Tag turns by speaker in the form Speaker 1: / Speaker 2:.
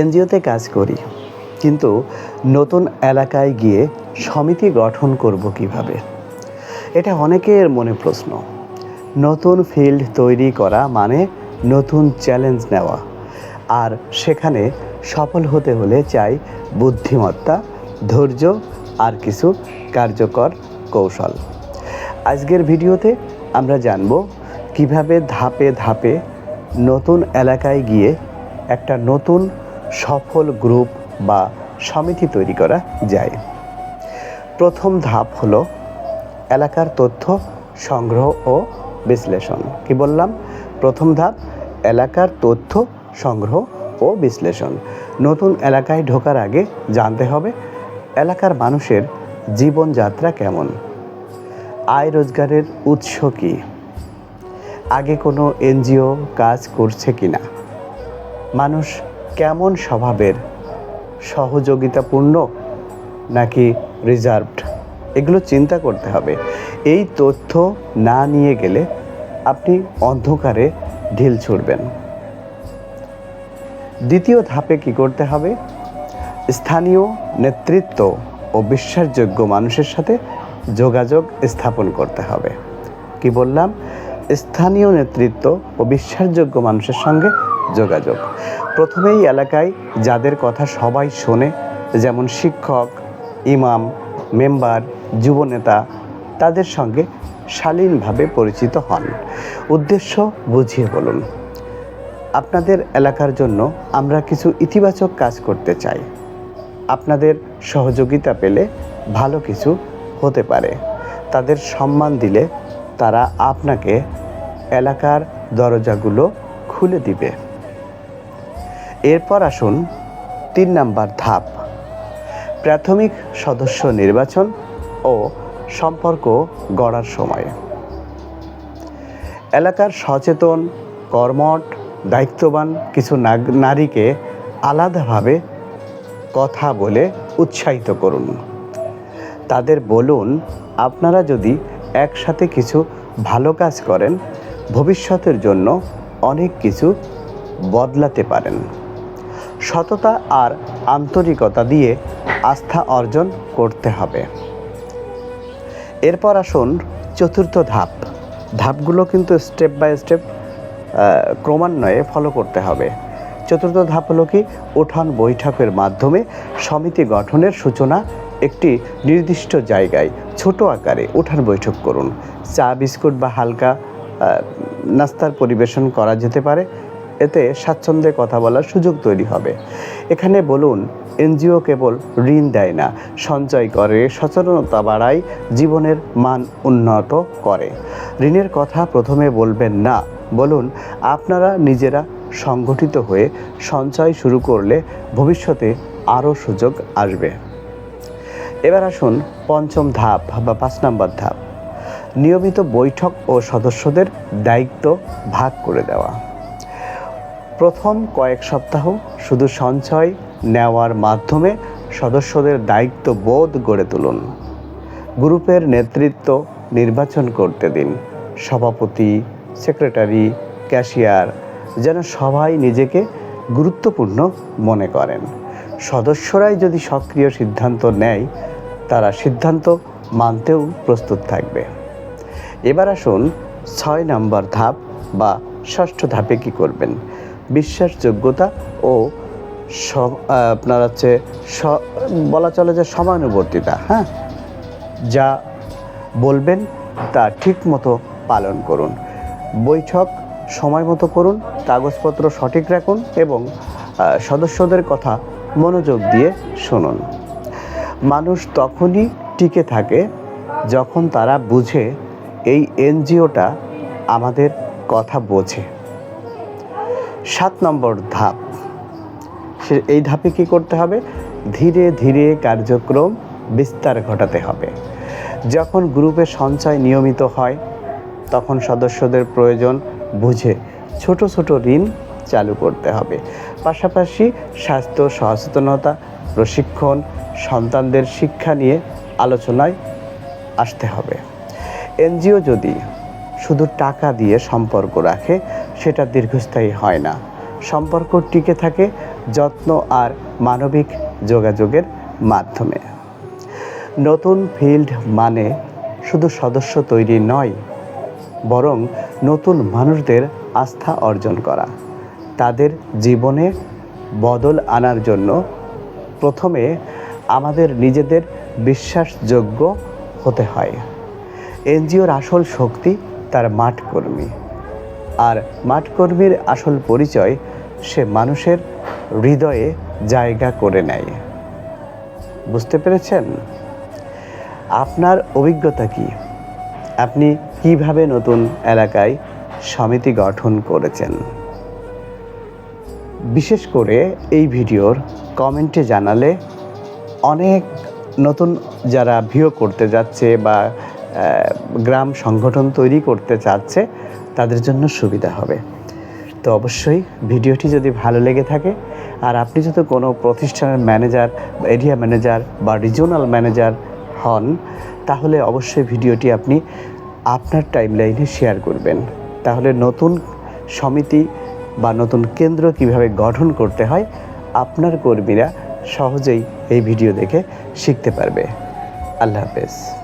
Speaker 1: এনজিওতে কাজ করি, কিন্তু নতুন এলাকায় গিয়ে সমিতি গঠন করব কীভাবে? এটা অনেকের মনে প্রশ্ন। নতুন ফিল্ড তৈরি করা মানে নতুন চ্যালেঞ্জ নেওয়া। আর সেখানে সফল হতে হলে চাই বুদ্ধিমত্তা, ধৈর্য আর কিছু কার্যকর কৌশল। আজকের ভিডিওতে আমরা জানব কীভাবে ধাপে ধাপে নতুন এলাকায় গিয়ে একটা নতুন সফল গ্রুপ বা সমিতি তৈরি করা যায়। প্রথম ধাপ হলো এলাকার তথ্য সংগ্রহ ও বিশ্লেষণ। কি বললাম? প্রথম ধাপ, এলাকার তথ্য সংগ্রহ ও বিশ্লেষণ। নতুন এলাকায় ঢোকার আগে জানতে হবে এলাকার মানুষের জীবনযাত্রা কেমন? আয় রোজগারের উৎস কী? আগে কোনো এনজিও কাজ করছে কি না মানুষ কেমন স্বভাবের? সহযোগিতাপূর্ণ নাকি রিজার্ভড এগুলো চিন্তা করতে হবে। এই তথ্য না নিয়ে গেলে আপনি অন্ধকারে ঢিল ছুড়বেন। দ্বিতীয় ধাপে কি করতে হবে? স্থানীয় নেতৃত্ব ও বিশ্বাসযোগ্য মানুষের সাথে যোগাযোগ স্থাপন করতে হবে। কি বললাম? স্থানীয় নেতৃত্ব ও বিশ্বাসযোগ্য মানুষের সঙ্গে যোগাযোগ। প্রথমেই এলাকায় যাদের কথা সবাই শোনে, যেমন শিক্ষক, ইমাম, মেম্বার, যুবনেতা, তাদের সঙ্গে শালীনভাবে পরিচিত হন। উদ্দেশ্য বুঝিয়ে বলুন, আপনাদের এলাকার জন্য আমরা কিছু ইতিবাচক কাজ করতে চাই। আপনাদের সহযোগিতা পেলে ভালো কিছু হতে পারে। তাদের সম্মান দিলে তারা আপনাকে এলাকার দরজাগুলো খুলে দিবে। এরপর আসুন তিন নাম্বার ধাপ। প্রাথমিক সদস্য নির্বাচন ও সম্পর্ক গড়ার সময়। এলাকার সচেতন, কর্মঠ, দায়িত্ববান কিছু নারীকে আলাদাভাবে কথা বলে উৎসাহিত করুন। তাদের বলুন, আপনারা যদি একসাথে কিছু ভালো কাজ করেন, ভবিষ্যতের জন্য অনেক কিছু বদলাতে পারেন। সততা আর আন্তরিকতা দিয়ে আস্থা অর্জন করতে হবে। এরপর আসুন চতুর্থ ধাপ। ধাপগুলো কিন্তু স্টেপ বাই স্টেপ ক্রমান্বয়ে ফলো করতে হবে। চতুর্থ ধাপ হলো কি? উঠান বৈঠকের মাধ্যমে সমিতি গঠনের সূচনা একটি নির্দিষ্ট জায়গায়, ছোট আকারে উঠান বৈঠক করুন। চা, বিস্কুট বা হালকা নাস্তার পরিবেশন করা যেতে পারে। এতে স্বাচ্ছন্দ্যে কথা বলার সুযোগ তৈরি হবে। এখানে বলুন, এনজিও কেবল ঋণ দেয় না, সঞ্চয় করে, সচেতনতা বাড়ায়, জীবনের মান উন্নত করে। ঋণের কথা প্রথমে বলবেন না, বলুন, আপনারা নিজেরা সংগঠিত হয়ে সঞ্চয় শুরু করলে ভবিষ্যতে আরও সুযোগ আসবে। এবার আসুন পঞ্চম ধাপ বা পাঁচ নম্বর ধাপ। নিয়মিত বৈঠক ও সদস্যদের দায়িত্ব ভাগ করে দেওয়া। প্রথম কয়েক সপ্তাহ শুধু সঞ্চয় নেওয়ার মাধ্যমে সদস্যদের দায়িত্ব বোধ গড়ে তুলুন। গ্রুপের নেতৃত্ব নির্বাচন করতে দিন। সভাপতি, সেক্রেটারি, ক্যাশিয়ার যেন সবাই নিজেকে গুরুত্বপূর্ণ মনে করেন। সদস্যরাই যদি সক্রিয় সিদ্ধান্ত নেয়, তারা সিদ্ধান্ত মানতেও প্রস্তুত থাকবে। এবার আসুন ছয় নম্বর ধাপ বা ষষ্ঠ ধাপে কি করবেন? বিশ্বাসযোগ্যতা ও আপনার হচ্ছে বলা চলে যে সমানুবর্তিতা হ্যাঁ? যা বলবেন তা ঠিক মতো পালন করুন। বৈঠক সময় মতো করুন, কাগজপত্র সঠিক রাখুন এবং সদস্যদের কথা মনোযোগ দিয়ে শুনুন। মানুষ তখনই টিকে থাকে যখন তারা বুঝে এই এনজিওটা আমাদের কথা বোঝে। সাত নম্বর ধাপ। সে এই ধাপে কি করতে হবে? ধীরে ধীরে কার্যক্রম বিস্তার ঘটাতে হবে। যখন গ্রুপে সঞ্চয় নিয়মিত হয়, তখন সদস্যদের প্রয়োজন বুঝে ছোট ছোট ঋণ চালু করতে হবে। পাশাপাশি স্বাস্থ্য সচেতনতা, প্রশিক্ষণ, সন্তানদের শিক্ষা নিয়ে আলোচনায় আসতে হবে। এনজিও যদি শুধু টাকা দিয়ে সম্পর্ক রাখে সেটা দীর্ঘস্থায়ী হয় না। সম্পর্ক টিকে থাকে যত্ন আর মানবিক যোগাযোগের মাধ্যমে। নতুন ফিল্ড মানে শুধু সদস্য তৈরি নয়, বরং নতুন মানুষদের আস্থা অর্জন করা। তাদের জীবনে বদল আনার জন্য প্রথমে আমাদের নিজেদের বিশ্বাসযোগ্য হতে হয়। এনজিওর আসল শক্তি তার মাঠকর্মী। আর মাঠকর্মীর আসল পরিচয় সে মানুষের হৃদয়ে জায়গা করে নেয়। বুঝতে পেরেছেন? আপনার অভিজ্ঞতা কি? আপনি কীভাবে নতুন এলাকায় সমিতি গঠন করেছেন? বিশেষ করে এই ভিডিওর কমেন্টে জানালে অনেক নতুন যারা ভিও করতে যাচ্ছে বা গ্রাম সংগঠন তৈরি করতে চাচ্ছে তাদের জন্য সুবিধা হবে। তো অবশ্যই ভিডিওটি যদি ভালো লেগে থাকে, আর আপনি যদি কোনো প্রতিষ্ঠানের ম্যানেজার, এরিয়া ম্যানেজার বা রিজিওনাল ম্যানেজার হন, তাহলে অবশ্যই ভিডিওটি আপনি আপনার টাইমলাইনে শেয়ার করবেন। তাহলে নতুন সমিতি বা নতুন কেন্দ্র কীভাবে গঠন করতে হয়, আপনার কর্মীরা সহজেই এই ভিডিও দেখে শিখতে পারবে। আল্লাহ হাফেজ।